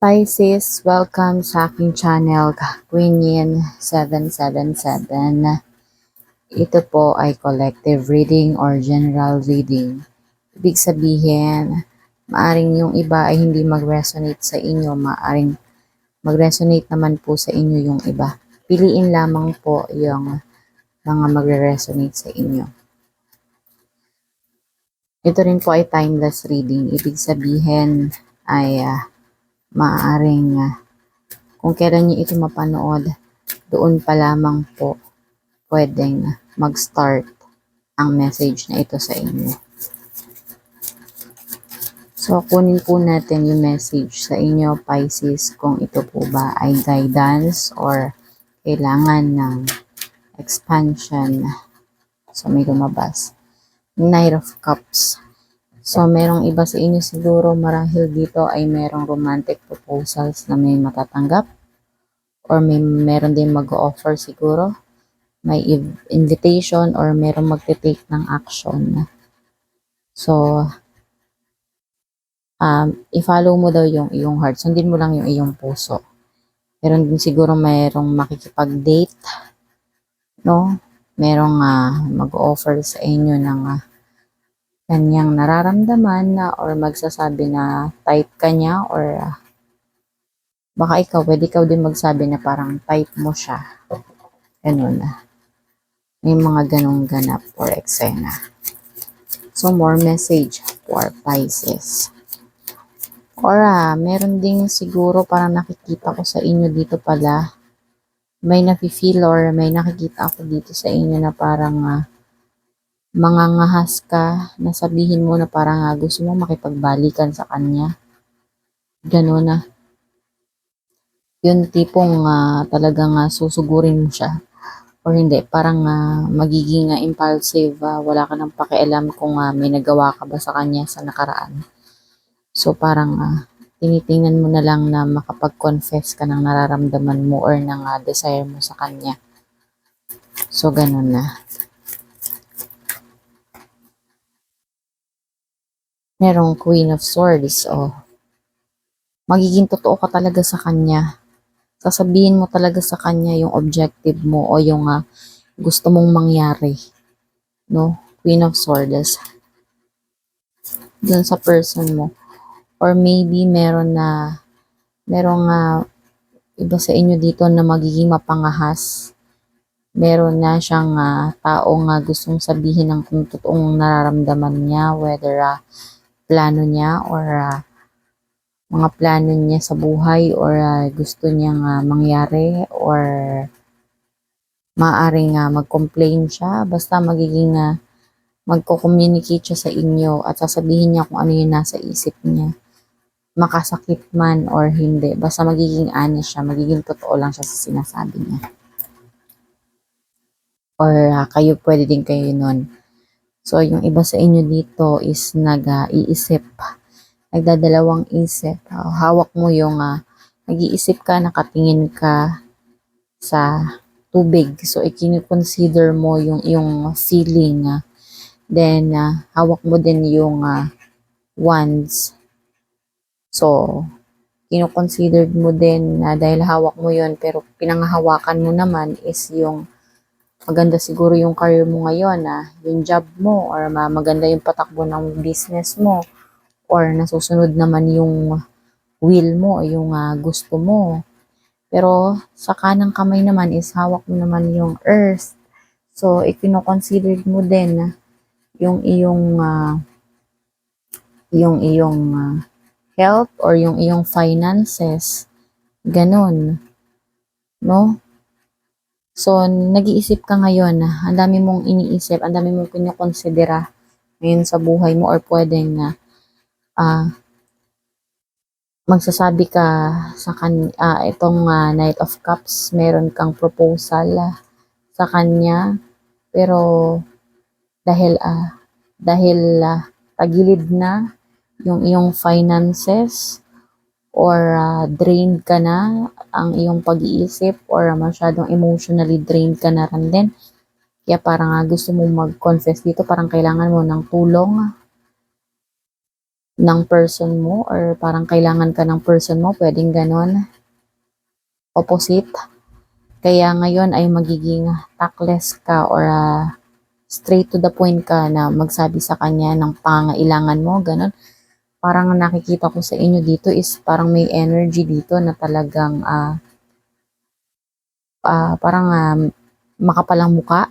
Pisces, welcome sa aking channel, Queenin 777. Ito po ay collective reading or general reading. Ibig sabihin, maaring yung iba ay hindi mag-resonate sa inyo, maaring mag-resonate naman po sa inyo yung iba. Piliin lamang po yung mga magre-resonate sa inyo. Ito rin po ay timeless reading. Ibig sabihin ay ah, maaaring ah, kung kailan niyo ito mapanood, doon pa lamang po pwedeng mag-start ang message na ito sa inyo. So, kunin po natin yung message sa inyo, Pisces, kung ito po ba ay guidance or kailangan ng expansion. So, may lumabas. Knight of Cups. So, merong iba sa inyo siguro marahil dito ay merong romantic proposals na may matatanggap or may meron din mag-offer siguro. May invitation or merong magte-take ng action. So, um, i-follow mo daw yung iyong heart. Sundin mo lang yung iyong puso. Meron din siguro merong makikipag-date, no? Merong ah, mag-offer sa inyo ng ah, kanyang nararamdaman na or magsasabi na type ka niya or ah, baka ikaw, pwede ikaw din magsabi na parang type mo siya. Ganun na. May mga ganong ganap or eksena. So, more message for Pisces. Or ah, meron ding siguro parang nakikita ko sa inyo dito pala. May nafe-feel or may nakikita ako dito sa inyo na parang ah, mangangahas ka na sabihin mo na parang gusto mo makipagbalikan sa kanya. Ganun na. Yung tipong ah, talagang ah, susugurin mo siya or hindi, parang ah, magiging ah, impulsive, ah, wala ka nang pakialam kung ah, may nagawa ka ba sa kanya sa nakaraan. So parang ah, tinitingnan mo na lang na makapag-confess ka ng nararamdaman mo or ng ah, desire mo sa kanya. So ganun na. Merong Queen of Swords, oh. Magiging totoo ka talaga sa kanya. Sasabihin mo talaga sa kanya yung objective mo o yung ah, gusto mong mangyari. No? Queen of Swords. Dun sa person mo. Or maybe meron na, merong ah, iba sa inyo dito na magiging mapangahas. Meron na siyang ah, taong ah, gustong sabihin ng kung totoong nararamdaman niya, whether ah, plano niya or ah, mga plano niya sa buhay or ah, gusto niyang ah, mangyari or maaring ah, mag-complain siya. Basta magiging ah, magko-communicate siya sa inyo at sasabihin niya kung ano yung nasa isip niya. Makasakit man or hindi. Basta magiging honest siya, magiging totoo lang siya sa sinasabi niya. Or ah, kayo pwede din kayo nun. So, yung iba sa inyo dito is nag-iisip, nagdadalawang isip. Ah, hawak mo yung, ah, nag-iisip ka, nakatingin ka sa tubig. So, ikini-consider mo yung yung feeling. Then, ah, hawak mo din yung ah, wands. So, kino-consider mo din na dahil hawak mo yon pero pinanghahawakan mo naman is yung maganda siguro yung career mo ngayon, ah, yung job mo, or ma- maganda yung patakbo ng business mo, or nasusunod naman yung will mo, yung ah, gusto mo. Pero sa kanang kamay naman is hawak mo naman yung earth. So, ikino-consider mo din yung iyong ah, yung iyong ah, health or yung iyong finances. Ganon. No? So, nag-iisip ka ngayon, ang dami mong iniisip, ang dami mong kinokonsidera ngayon sa buhay mo or pwedeng na ah, magsasabi ka sa kan ah, itong ah, Knight of Cups, meron kang proposal ah, sa kanya, pero dahil ah, dahil ah, tagilid na yung iyong finances or ah, drained ka na ang iyong pag-iisip or masyadong emotionally drained ka na rin din. Kaya parang ah, gusto mo mag-confess dito, parang kailangan mo ng tulong. ng person mo or parang kailangan ka ng person mo, pwedeng ganon. Opposite. Kaya ngayon ay magiging tactless ka or ah, straight to the point ka na magsabi sa kanya ng pangailangan mo, ganon. Parang nakikita ko sa inyo dito is parang may energy dito na talagang ah ah, parang ah, makapalang muka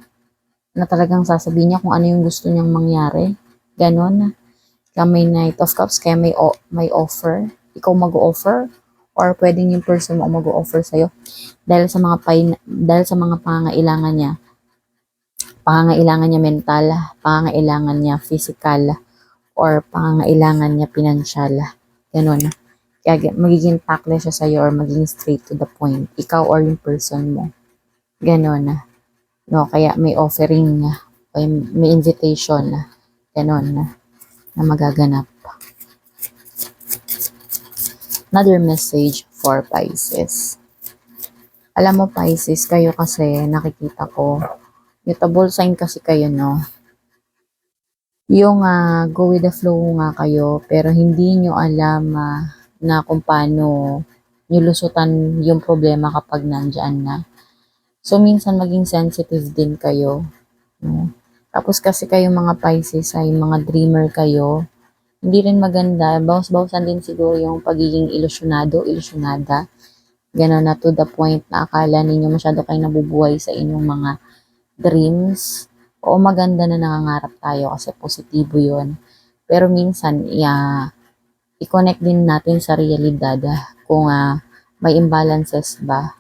na talagang sasabihin niya kung ano yung gusto niyang mangyari. Ganon. Kaya may Knight of Cups, kaya may, may offer. Ikaw mag-offer or pwedeng yung person mo mag-offer sa'yo dahil sa mga pain- dahil sa mga pangangailangan niya. Pangangailangan niya mental, pangangailangan niya physical, or pangangailangan niya pinansyal. Ganon. Kaya magiging tactless siya sa'yo or magiging straight to the point. Ikaw or yung person mo. Ganon. No, kaya may offering, may, may invitation. Ganon na magaganap. Another message for Pisces. Alam mo Pisces, kayo kasi nakikita ko, mutable sign kasi kayo no. Yung ah, go with the flow nga kayo, pero hindi nyo alam ah, na kung paano nyo lusutan yung problema kapag nandyan na. So, minsan maging sensitive din kayo. No? Tapos kasi kayo mga Pisces ay mga dreamer kayo, hindi rin maganda. Bawas-bawasan din siguro yung pagiging ilusyonado, ilusyonada. Gano'n na to the point na akala ninyo masyado kayo nabubuhay sa inyong mga dreams. Oo, maganda na nangangarap tayo kasi positibo yon Pero minsan, yeah, i-connect din natin sa realidad ah, kung ah, may imbalances ba.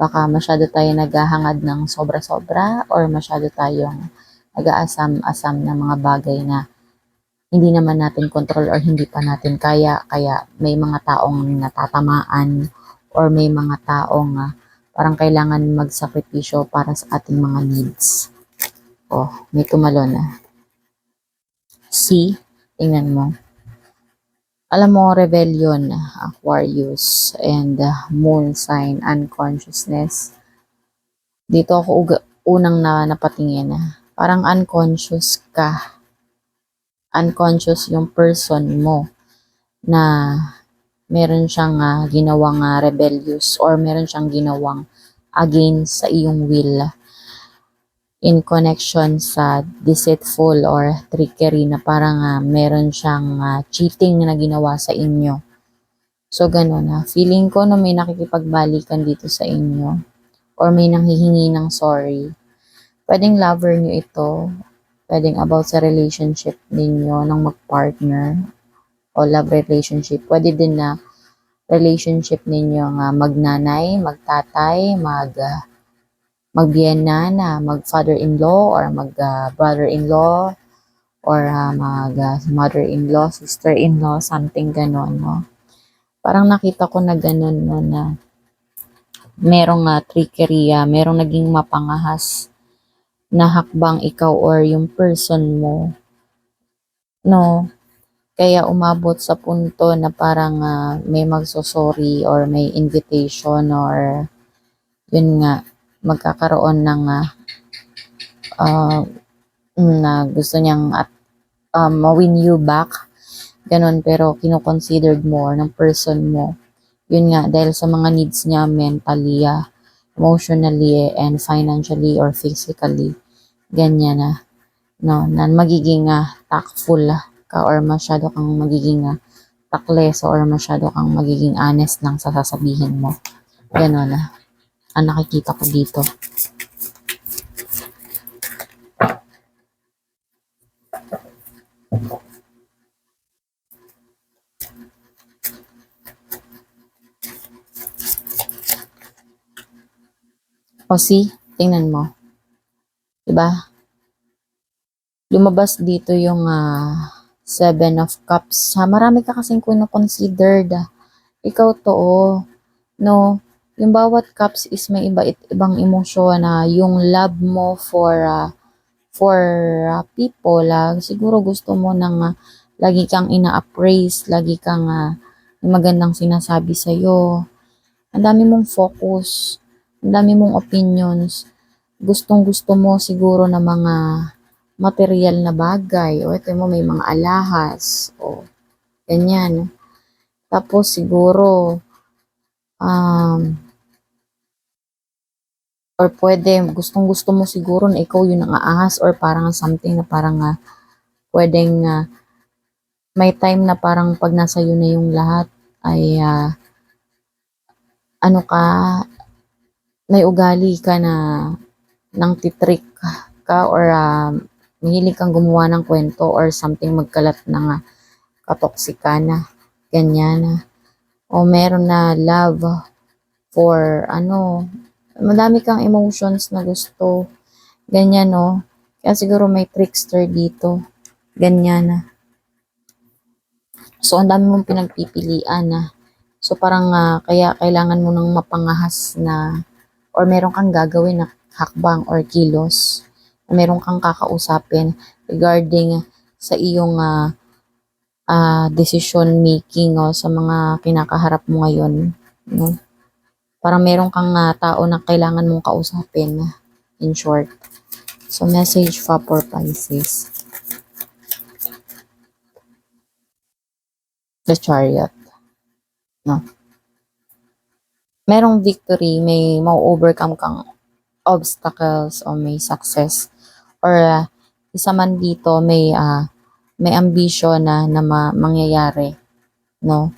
Baka masyado tayo naghahangad ng sobra-sobra or masyado tayong nag-aasam-asam ng mga bagay na hindi naman natin control or hindi pa natin kaya. Kaya may mga taong natatamaan or may mga taong ah, parang kailangan magsakripisyo para sa ating mga needs. Oh, may tumalon na. See? Tingnan mo. Alam mo, rebellion, Aquarius, and uh, moon sign, unconsciousness. Dito ako unang na napatingin. ah. Parang unconscious ka. Unconscious yung person mo na meron siyang ah, ginawang ah, rebellious or meron siyang ginawang against sa iyong will in connection sa deceitful or trickery na parang ah, meron siyang ah, cheating na ginawa sa inyo. So, ganun na. Feeling ko na may nakikipagbalikan dito sa inyo or may nanghihingi ng sorry. Pwedeng lover nyo ito. Pwedeng about sa relationship ninyo ng mag-partner o love relationship. Pwede din na relationship ninyo nga magnanay, magtatay, mag ah, magbiyenna na mag-father-in-law or mag-brother-in-law or ah, mag ah, sister-in-law, something ganon, no? Parang nakita ko na ganon, no, na merong uh, trickery, ah, merong naging mapangahas na hakbang ikaw or yung person mo, no? Kaya umabot sa punto na parang ah, may magsosorry or may invitation or yun nga, magkakaroon ng ah, ah, na gusto niyang at um, ma-win you back. Ganon, pero kinoconsidered more ng person mo. Yun nga, dahil sa mga needs niya mentally, ah, emotionally, and financially or physically. Ganyan na. no, na magiging ah, tactful ka or masyado kang magiging ah, takles or masyado kang magiging honest lang sa sasabihin mo. Ganon na. Ang nakikita ko dito. O see, tingnan mo. 'Di ba? Lumabas dito yung ah, Seven of Cups. Ha, marami ka kasing considered. Ikaw to, oh. no? Yung bawat cups is may iba ibang emosyon na yung love mo for ah, for ah, people, ah, siguro gusto mo nang ah, lagi kang ina-appraise, lagi kang may magandang sinasabi sa'yo. Ang dami mong focus, ang dami mong opinions. Gustong gusto mo siguro na mga material na bagay. O ito mo may mga alahas. O Ganyan. Tapos siguro, um, or pwede, gustong gusto mo siguro na ikaw yung ang aahas or parang something na parang ah, pwedeng ah, may time na parang pag nasa iyo na yung lahat ay ah, ano ka, may ugali ka na nang titrick ka or ah, mahilig kang gumawa ng kwento or something magkalat ng uh, katoksika ganyan. O meron na love for ano, madami kang emotions na gusto. Ganyan, no? Kaya siguro may trickster dito. Ganyan. So, ang dami mong pinagpipilian na. So, parang ah, kaya kailangan mo nang mapangahas na or meron kang gagawin na hakbang or kilos. Meron kang kakausapin regarding sa iyong ah, ah, decision making o sa mga kinakaharap mo ngayon. No? Parang meron kang ah, tao na kailangan mong kausapin in short. So, message fa for Pisces. The Chariot. No? Merong victory, may ma-overcome kang obstacles o may success. Or ah, isa man dito, may ah, may ambition na, na ma- mangyayari. No?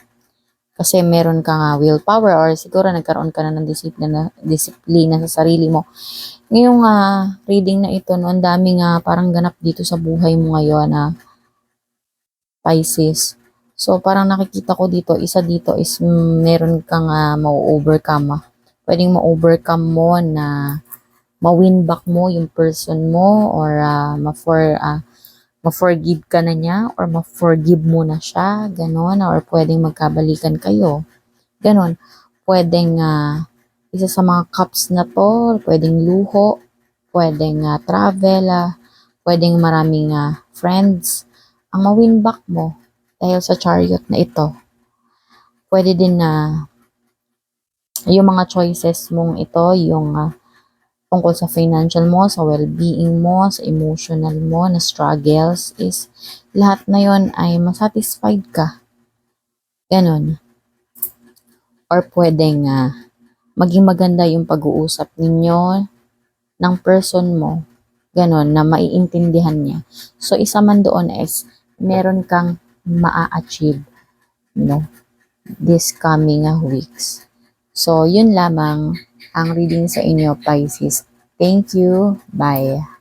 Kasi meron ka nga willpower or siguro nagkaroon ka na ng disiplina, disiplina sa sarili mo. Ngayong ah, reading na ito, no, ang dami nga parang ganap dito sa buhay mo ngayon na Pisces. So, parang nakikita ko dito, isa dito is mm, meron kang uh, ma-overcome. ah. Pwedeng ma-overcome mo na ma-win back mo yung person mo or ah, ma-for, ah, ma-forgive ka na niya or ma-forgive mo na siya, ganon, or pwedeng magkabalikan kayo. Ganon. Pwedeng ah, isa sa mga cups na to, pwedeng luho, pwedeng ah, travel, ah, pwedeng maraming ah, friends. Ang ma-win back mo dahil sa chariot na ito. Pwede din na yung mga choices mong ito, yung ah, tungkol sa financial mo, sa well-being mo, sa emotional mo, na struggles is lahat na yon ay masatisfied ka. Ganon. Or pwedeng ah, maging maganda yung pag-uusap ninyo ng person mo. Ganon, na maiintindihan niya. So, isa man doon is, meron kang maa-achieve no, this coming ah, weeks. So, yun lamang ang reading sa inyo, Pisces. Thank you. Bye.